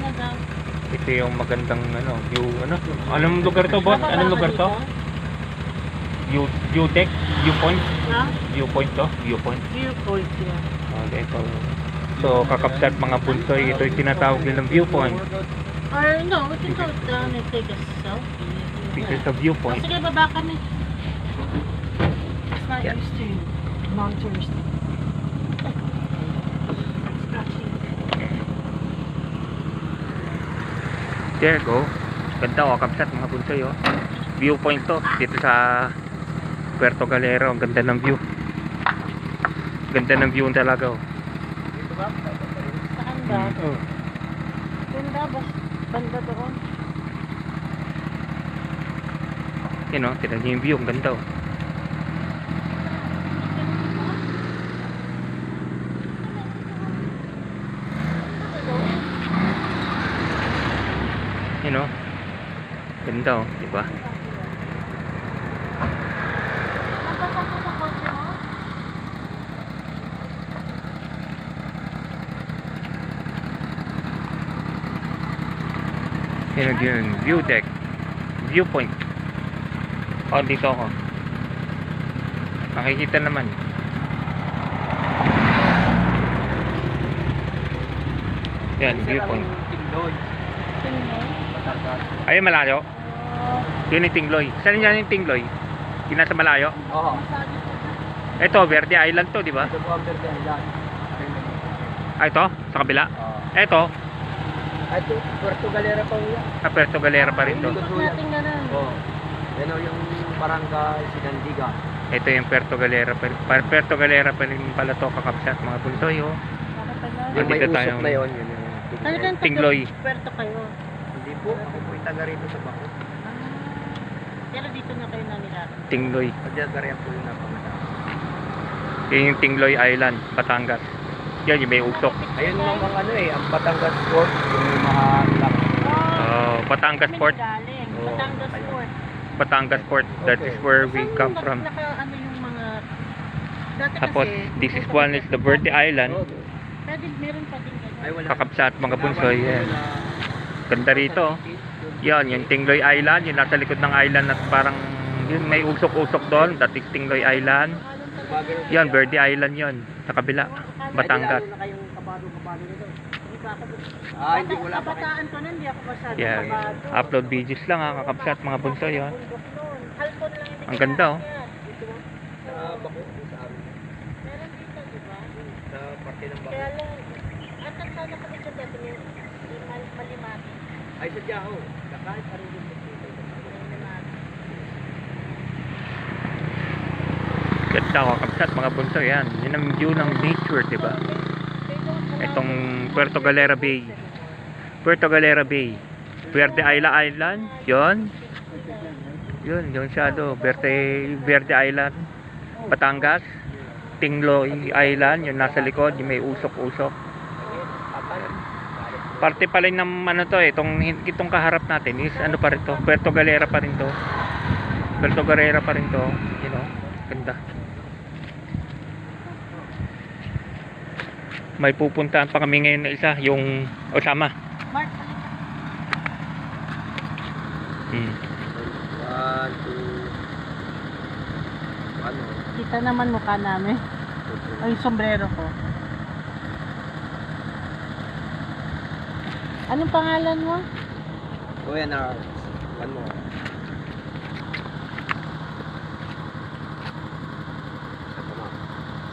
na daw. Ito yung magandang ano, view, ano? Anong lugar to, boss? Anong lugar to? View, view deck? Viewpoint? Ha? Viewpoint to? Viewpoint. Viewpoint yan. Okay, so, so kakapsat mga bunsoy, ito yung tinatawag nilang viewpoint. Or no, we can go down and take a selfie. Of Oh, viewpoint. sige, baba ka na. It's not Yeah. used to non-tourist. There go. Ganda o, kapsat mga bunsoy oh. Viewpoint to, dito sa Puerto Galero. Ang ganda ng view. Ganda ng view talaga oh. Saan ba? Oh. Ganda ba? Banda doon. Yun oh, tignan niyo yung view. Ang ganda oh. Ganda oh, di ba? Yun yun, view deck. Viewpoint. Oh, dito ako. Makikita naman. Yan, viewpoint. Ayun, malayo. Yun yung Tingloy. Saan yan yung Tingloy? Yung nasa malayo? Oo. Ito, Verde Island to, di ba? Ito po ang Verde Island. Ah, ito? Sa kabila? Oo. Ito, Ay, Ito, Puerto Galera pa yan. sa Puerto Galera pa rin to. Ikot natin ganun. Oo. Yan o yung barangay Sinandiga. Ito yung Puerto Galera pa rin. Puerto Galera pa rin pala to, kakapsat mga bunsoy, oh. Yung may Dito usok tayo. na yun. yun yung Talagang taga- Tingloy. Puerto kayo. Hindi po. Ako po taga rito sa Bako. Pero dito na kayo nanirahan. Tingloy. Pagdagarihan po yung napamadami. Yun yung Tingloy Island, Batangas. Yan, yung may usok. Ayun lang ang ano eh, ang Batangas Port, yung mahalak. Oh, Batangas Port. Galing. Batangas. Port. Batangas Port. That is where we come from. Naka, ano yung mga... Dati Tapos, this is one is the Verde Island. Pwede, meron pa din ganyan. Ay, wala. Kakapsat mga bunsoy. Yan. Ganda rito. oh. Yan, yung Tingloy Island. Yung nasa likod ng island at parang yun, may usok-usok doon. That is Tingloy Island. Yan, Verde Island yon Sa kabila. Batangas. Ah, hindi wala pa kayo. Kabataan ko nun, hindi ako Yeah, kabado. upload videos lang ha, mga. Bundok nun. Halcon lang yung Ang ganda, oh. Meron dito, di ba? Sa parte ng Bako. Kaya lang, atat sana kami sa dati mal- malimati. Ay, sadya ho. Kahit parang yung dito. Malimati. Ganda kakapsat mga bunsoy. Yan. Yun ang view ng nature, di ba? Itong Puerto Galera Bay. Puerto Galera Bay. Verde Isla Island. Yon. Yun, yung shadow. Verde, Verde Island. Batangas. Tingloy Island. Yung nasa likod. Yung may usok-usok. Parte pa rin ng ano to eh. Itong, itong kaharap natin is ano pa rin to. Puerto Galera pa rin to. Puerto Galera pa rin to. You know. Ganda. May pupuntahan pa kami ngayon na isa. Yung Osama. Mark, Hmm. One, two, ano? kita naman mukha namin. Ay, sombrero ko. Anong pangalan mo? Kuya na, one more. Na.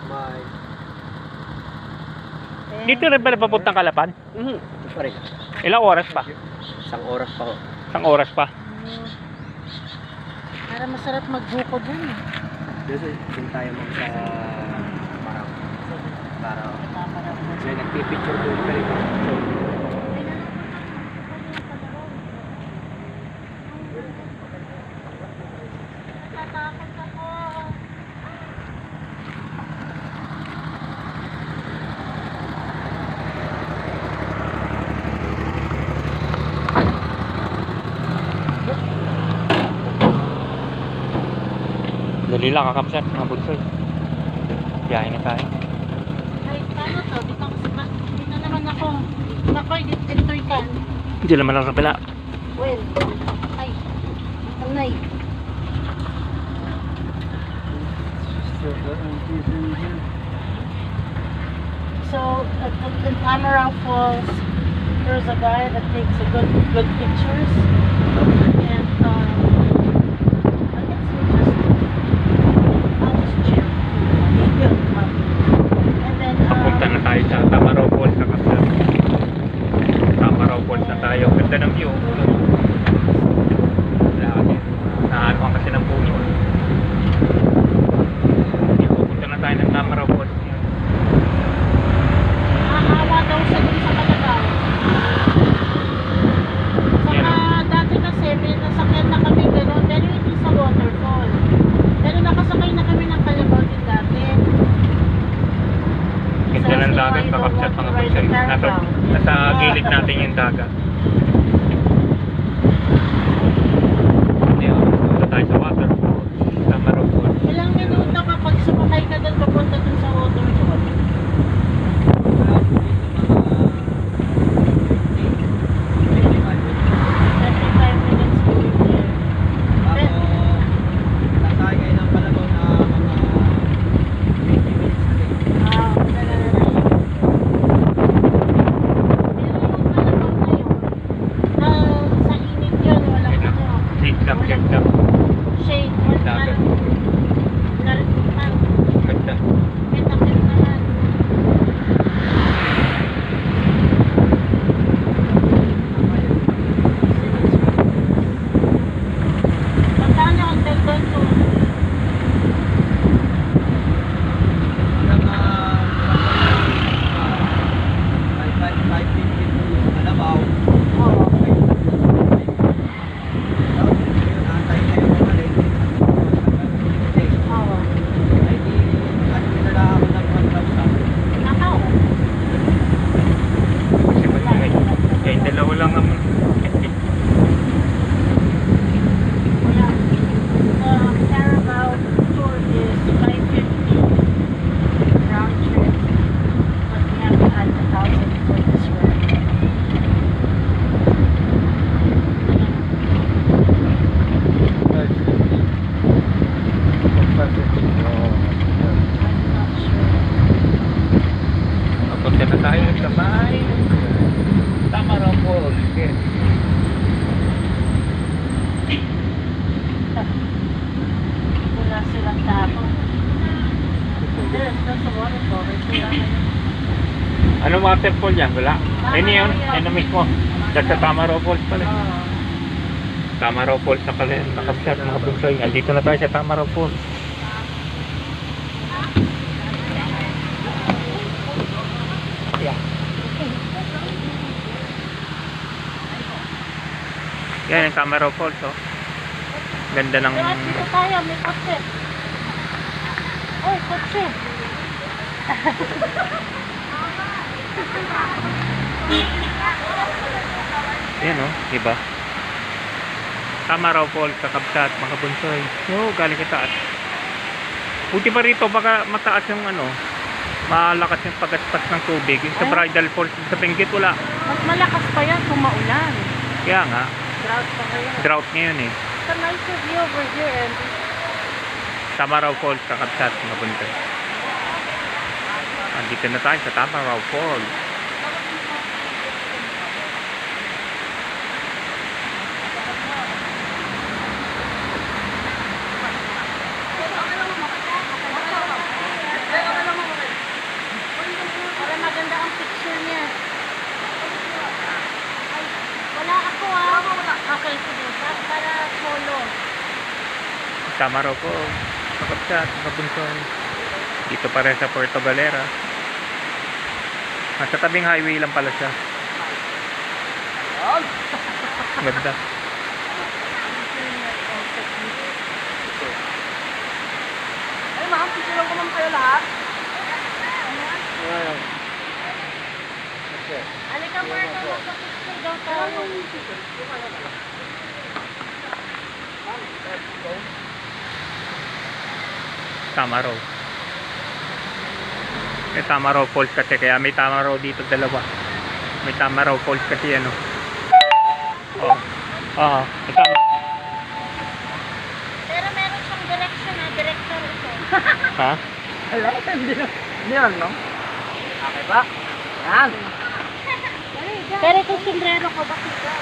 Smile. Dito rin pala papuntang Kalapan? Mhm. Ito pa rin. Ilang oras pa? Isang oras pa ho. Isang oras pa. mm, Para masarap magbuko dun. eh. Dito din tayo mag sa Marang. Para Nagkamarap mo. may nagpipicture doon pa rin. Dali lang kakapsat mga bunsoy. Biyahe na tayo. Ay, paano to? Dito, ako dito naman ako. Nakoy, dito, ka. Diyan naman sa kabila. Well, ay, anay. So, at, at the Tamaraw Falls, there's a guy that takes a good, good pictures. And, um, I guess we just, I'll just chill. And then, Papunta um, na tayo sa Tamaraw Falls sa Kapsat. Tamaraw Falls na tayo. Ganda ng view. Lagi. Naanuhan kasi ng puno. Pupunta na tayo ng Tamaraw Falls. Nakakawa daw siya dun sa Calabao. Yan, Saka dati kasi may nasakyan na kami gano'n, pero hindi sa waterfall. Pero nakasakay na kami ng Calabao din dati. Ganda ng dagat sa Kapsat mga pusay. Nasa, nasa gilid natin yung dagat. Ayun, punta tayo sa waterfall. Tamaraw Falls. Ilang minuto kapag sumakay ka doon papunta dun sa waterfall. Thirty-five minutes going there. Ah, wala na na tayo. Pero yung Calabao na yun, ah, sa init yun, walang Ayun, ano, Shade lang, shade lang. shade, wala Dagat. Nalputan. Ganda. May takip naman. Magkano ang daldan to? Oo. Oo. Nakaw. Kasi maingay. Kaya yung dalawa lang naman. Kaya, uh, Carabao tour is 550 round trip. But we have to add the thousand for this one. I'm not sure. Papunta na tayo sa may Tamaraw Falls. Yes. Wala silang tao. There's that's a waterfall. There's wala na yun. Ano waterfall yan? Wala. Ayun yun. Ayun na mismo. Dahil sa Tamaraw Falls pala. Oo. Tamaraw Falls na pala. yun. Nakapsat mga bugsoy. Andito na tayo sa Tamaraw Falls. Yan ang Tamaraw Falls oh. Ganda ng dito tayo, may kotse. Oy, kotse. Yan oh, diba? Tamaraw Falls sa Kabsat, mga bunsoy. Oo, galing sa taas. Buti pa rito, baka mataas yung ano, malakas yung pagaspas ng tubig. Yung sa Eh? Bridal Falls, sa Benguet, wala. Mas malakas pa yan kung maulan. Kaya nga, Drought pa kaya. drought ngayon eh. It's a nicer view over here, and Tamaraw Falls sa Kabsat, mga bunsoy. Andito na tayo sa Tamaraw Falls. para maganda ang picture niya. Ay, wala ako ah. Okay, sige. Pa- Para solo. Tamaraw Falls sa bunsoy. Dito pa rin sa Puerto Galera. Nasa tabing highway lang pala siya. Ganda. Ay, ma'am, picture lang ko ma'am kayo lahat. Halika, Marta, magpa-picture daw tayo. Tamaraw may tama raw falls kasi eh. kaya may tama raw dito dalawa may tama raw falls kasi eh, ano oh oh may tama pero meron siyang direction na director ito ha? ala hindi na hindi lang no? okay ba? yan pero itong sombrero ko bakit ka?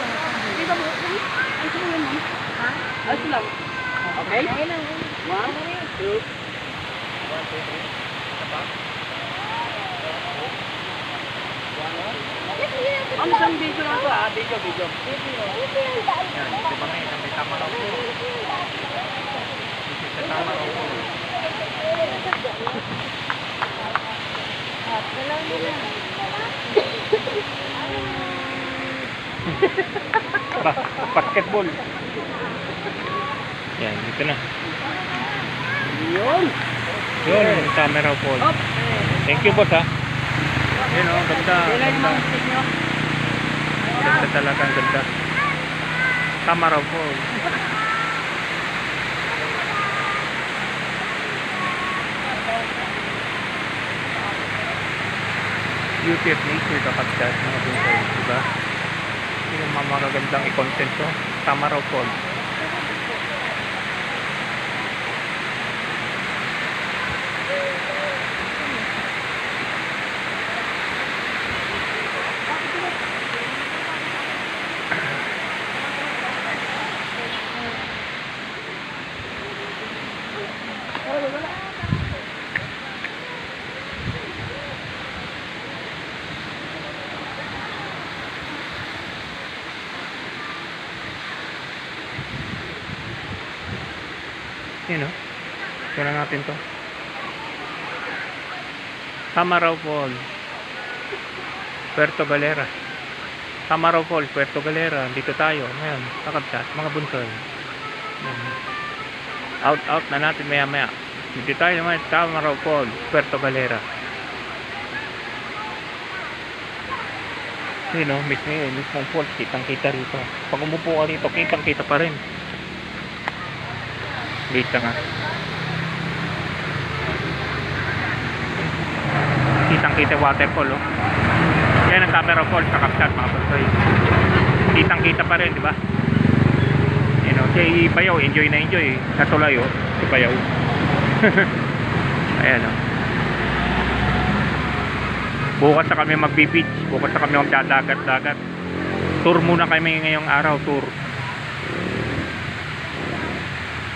hindi ba mo? ang sila ha? ayos lang okay? 1, 2, 1, 2, 3 Ang isang video lang ito ah, video, video. Yan, ito ba na isang may tama raw po. Ito sa tama raw po. basketball. Yan, dito na. Yun. Yun, ang camera po. Thank you boss ha. Yun o, ganda. Yun lang yung mga stick nyo. Ganda talaga, ang ganda. Camera po. Beauty of nature dapat dyan, mga buhay, di ba? Yun ang mga magagandang i-content to. Tama raw Yun o. Tura natin to. Tamaraw Fall. Puerto Galera. Tamaraw Fall, Puerto Galera. Dito tayo. Ngayon, kakabsat. Mga bunsoy. Out, out na natin maya maya. Dito tayo naman. Tamaraw Fall, Puerto Galera. Yun o, mismo yun. Mismong falls. Kitang kita rito. Pag umupo ka rito, kitang kita pa rin. Wait lang ah. Kitang kita waterfall oh. Yan ang camera fall sa Kapsat mga pasoy. Kitang kita pa rin, di ba? Yan oh. Si Bayaw, enjoy na enjoy. Sa tulay oh. Si Bayaw. Ayan oh. Bukas na kami magbi-beach. Bukas na kami magdadagat-dagat. Tour muna kami ngayong araw, tour.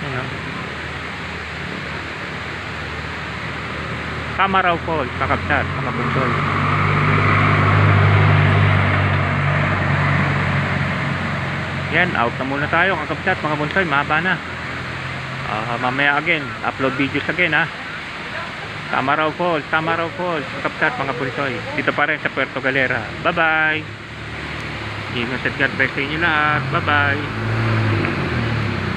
Ano? Kamaraw Falls, Kakabsat, mga buntol. Yan, out na muna tayo, Kakabsat, mga buntol, mahaba na. Ah, mamaya again, upload videos again ha. Tamaraw Falls, Tamaraw Falls, Kakabsat, mga buntol. Dito pa rin sa Puerto Galera. Bye-bye! Ingat at God bless sa inyo lahat. Bye-bye!